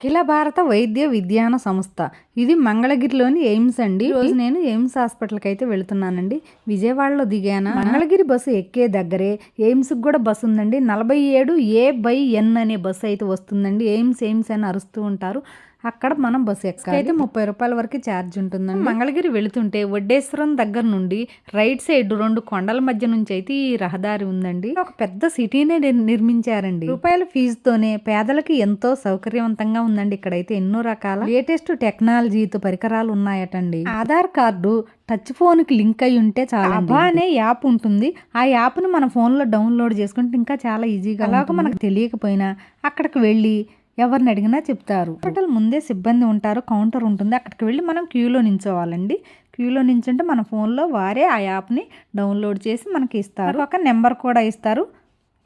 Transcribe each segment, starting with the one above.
అఖిల భారత వైద్య విజ్ఞాన సంస్థ. ఇది మంగళగిరిలోని ఎయిమ్స్ అండి. రోజు నేను ఎయిమ్స్ హాస్పిటల్కి అయితే వెళుతున్నానండి. విజయవాడలో దిగాను? మంగళగిరి బస్సు ఎక్కే దగ్గరే ఎయిమ్స్కి కూడా బస్సు ఉందండి. నలభై ఏడు ఏ బై ఎన్ అనే బస్సు అయితే వస్తుందండి. ఎయిమ్స్ ఎయిమ్స్ అని అరుస్తూ ఉంటారు. అక్కడ మనం బస్సు ఎక్కాలి. అయితే ముప్పై రూపాయల వరకు ఛార్జ్ ఉంటుందండి. మంగళగిరి వెళుతుంటే వడ్డేశ్వరం దగ్గర నుండి రైట్ సైడ్ రెండు కొండల మధ్య నుంచి అయితే ఈ రహదారి ఉందండి. ఒక పెద్ద సిటీనే నిర్- నిర్మించారండి. రూపాయల ఫీజుతోనే పేదలకి ఎంతో సౌకర్యవంతంగా ఉందండి ఇక్కడైతే ఎన్నో రకాల. లేటెస్ట్ టెక్నాలజీతో పరికరాలు ఉన్నాయటండి. ఆధార్ కార్డు టచ్ ఫోన్కి లింక్ అయి ఉంటే చాలా అబా అనే యాప్ ఉంటుంది. ఆ యాప్ని మన ఫోన్లో డౌన్లోడ్ చేసుకుంటే ఇంకా చాలా ఈజీగా అలాగ మనకు తెలియకపోయినా అక్కడికి వెళ్ళి ఎవరిని అడిగినా చెప్తారు. హాస్పిటల్ ముందే సిబ్బంది ఉంటారు కౌంటర్ ఉంటుంది. అక్కడికి వెళ్ళి మనం క్యూలో నించోవాలండి. క్యూలో నించుంటే మన ఫోన్లో వారే ఆ యాప్ని డౌన్లోడ్ చేసి మనకి ఇస్తారు. ఒక నెంబర్ కూడా ఇస్తారు.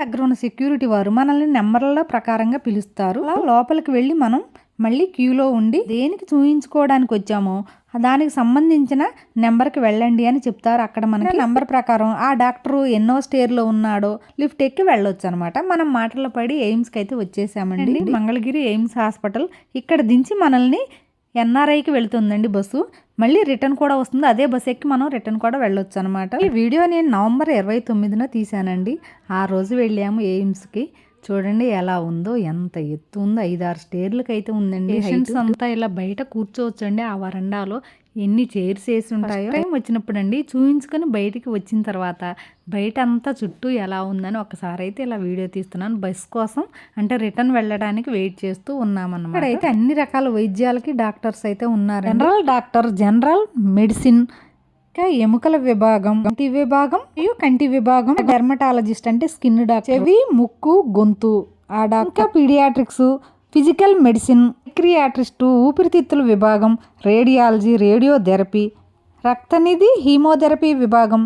దగ్గర ఉన్న సెక్యూరిటీ వారు మనల్ని నెంబర్ల ప్రకారంగా పిలుస్తారు. లోపలికి వెళ్ళి మనం మళ్ళీ క్యూలో ఉండి దేనికి చూయించుకోవడానికి వచ్చామో దానికి సంబంధించిన నెంబర్కి వెళ్ళండి అని చెప్తారు. అక్కడ మనకి నెంబర్ ప్రకారం ఆ డాక్టర్ ఎన్నో స్టేర్లో ఉన్నాడో లిఫ్ట్ ఎక్కి వెళ్ళొచ్చు అనమాట మనం మాటల్లో పడి ఎయిమ్స్కి అయితే వచ్చేసామండి మంగళగిరి ఎయిమ్స్ హాస్పిటల్. ఇక్కడ దించి మనల్ని ఎన్ఆర్ఐకి వెళ్తుందండి బస్సు. మళ్ళీ రిటర్న్ కూడా వస్తుంది. అదే బస్ ఎక్కి మనం రిటర్న్ కూడా వెళ్ళొచ్చు అనమాట ఈ వీడియో నేను నవంబర్ ఇరవై తొమ్మిదిన తీశానండి. ఆ రోజు వెళ్ళాము ఎయిమ్స్కి. చూడండి ఎలా ఉందో ఎంత ఎత్తు ఉందో. ఐదారు స్టేర్లకి అయితే ఉందండి పేషెంట్స్ అంతా ఇలా బయట కూర్చోవచ్చండి ఆ వరండాలో. ఎన్ని చైర్స్ వేసి ఉంటాయో టైం వచ్చినప్పుడు అండి చూయించుకొని బయటికి వచ్చిన తర్వాత బయట అంతా చుట్టూ ఎలా ఉందని ఒకసారి అయితే ఇలా వీడియో తీస్తున్నాను. బస్ కోసం అంటే రిటర్న్ వెళ్ళడానికి వెయిట్ చేస్తూ ఉన్నామన్నమాట. ఇక్కడైతే అన్ని రకాల వైద్యాలకి డాక్టర్స్ అయితే ఉన్నారు జనరల్ డాక్టర్ జనరల్ మెడిసిన్ ఇంకా ఎముకల విభాగం కంటి విభాగం మరియు కంటి విభాగం. డెర్మటాలజిస్ట్ అంటే స్కిన్ డాక్టర్ చెవి ముక్కు గొంతు. ఆ doctor pediatrics physical medicine psychiatrist ఊపిరితిత్తుల విభాగం రేడియాలజీ రేడియోథెరపీ రక్తనిధి హీమోథెరపీ విభాగం.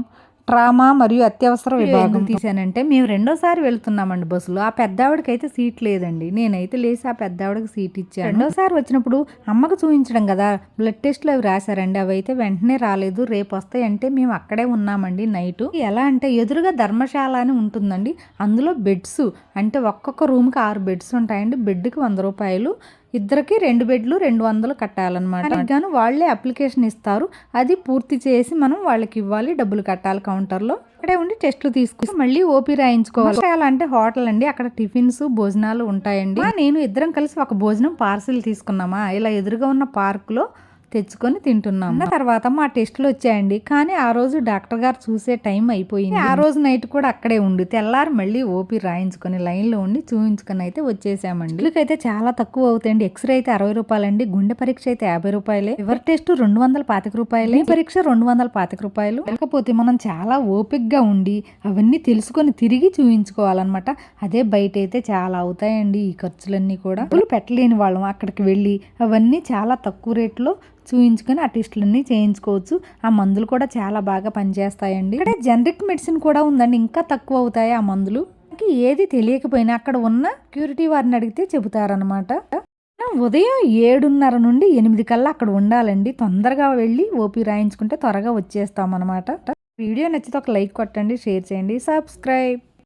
ట్రామా మరియు అత్యవసర విభాగం. తీసానంటే మేము రెండోసారి వెళ్తున్నామండి బస్సులో. ఆ పెద్దావిడకి అయితే సీట్ లేదండి. నేనైతే లేచి ఆ పెద్దావిడకి సీట్ ఇచ్చాను. రెండోసారి వచ్చినప్పుడు అమ్మకు చూపించడం కదా బ్లడ్ టెస్ట్లు అవి రాశారండి. అవి అయితే వెంటనే రాలేదు. రేపు వస్తాయంటే మేము అక్కడే ఉన్నామండి నైట్. ఎలా అంటే ఎదురుగా ధర్మశాల అని ఉంటుందండి. అందులో బెడ్స్ అంటే ఒక్కొక్క రూమ్కి ఆరు బెడ్స్ ఉంటాయండి. బెడ్కి వంద రూపాయలు. ఇద్దరికి రెండు బెడ్లు రెండు వందలు కట్టాలన్నమాట. గాను వాళ్ళే అప్లికేషన్ ఇస్తారు. అది పూర్తి చేసి మనం వాళ్ళకి ఇవ్వాలి డబ్బులు కట్టాలి కౌంటర్లో. అక్కడే ఉండి టెస్ట్లు తీసుకుని మళ్ళీ ఓపీ రాయించుకోవాలి. అంటే హోటల్ అండి అక్కడ టిఫిన్స్ భోజనాలు ఉంటాయండి. నేను ఇద్దరం కలిసి ఒక భోజనం పార్సిల్ తీసుకున్నామా? ఇలా ఎదురుగా ఉన్న పార్క్లో తెచ్చుకొని తింటున్నాం. తర్వాత మా టెస్టులు వచ్చాయండి. కానీ ఆ రోజు డాక్టర్ గారు చూసే టైం అయిపోయింది. ఆ రోజు నైట్ కూడా అక్కడే ఉండి. తెల్లారి మళ్ళీ ఓపీ రాయించుకొని లైన్లో ఉండి చూయించుకొని అయితే వచ్చేసామండి. అయితే చాలా తక్కువ అవుతాయండి. ఎక్స్రే అయితే అరవై రూపాయలండి. గుండె పరీక్ష అయితే యాభై రూపాయలే. లివర్ టెస్ట్ రెండు వందల పాతిక రూపాయలే. ఈ పరీక్ష రెండు వందల పాతిక రూపాయలు. లేకపోతే మనం చాలా ఓపిక్గా ఉండి అవన్నీ తెలుసుకొని తిరిగి చూయించుకోవాలన్నమాట. అదే బయట అయితే చాలా అవుతాయండి ఈ ఖర్చులన్నీ కూడా. పెట్టలేని వాళ్ళం అక్కడికి వెళ్ళి అవన్నీ చాలా తక్కువ రేట్లో చూయించుకొని ఆ టెస్టులన్నీ చేయించుకోవచ్చు. ఆ మందులు కూడా చాలా బాగా పనిచేస్తాయండి. ఇక్కడ జనరిక్ మెడిసిన్ కూడా ఉందండి. ఇంకా తక్కువ అవుతాయి ఆ మందులు? మనకి ఏది తెలియకపోయినా అక్కడ ఉన్న క్యూరిటీ వారిని అడిగితే చెబుతారనమాట ఉదయం ఏడున్నర నుండి ఎనిమిది కల్లా అక్కడ ఉండాలండి. తొందరగా వెళ్ళి ఓపీ రాయించుకుంటే త్వరగా వచ్చేస్తాం అనమాట వీడియో నచ్చితే ఒక లైక్ కొట్టండి షేర్ చేయండి సబ్స్క్రైబ్.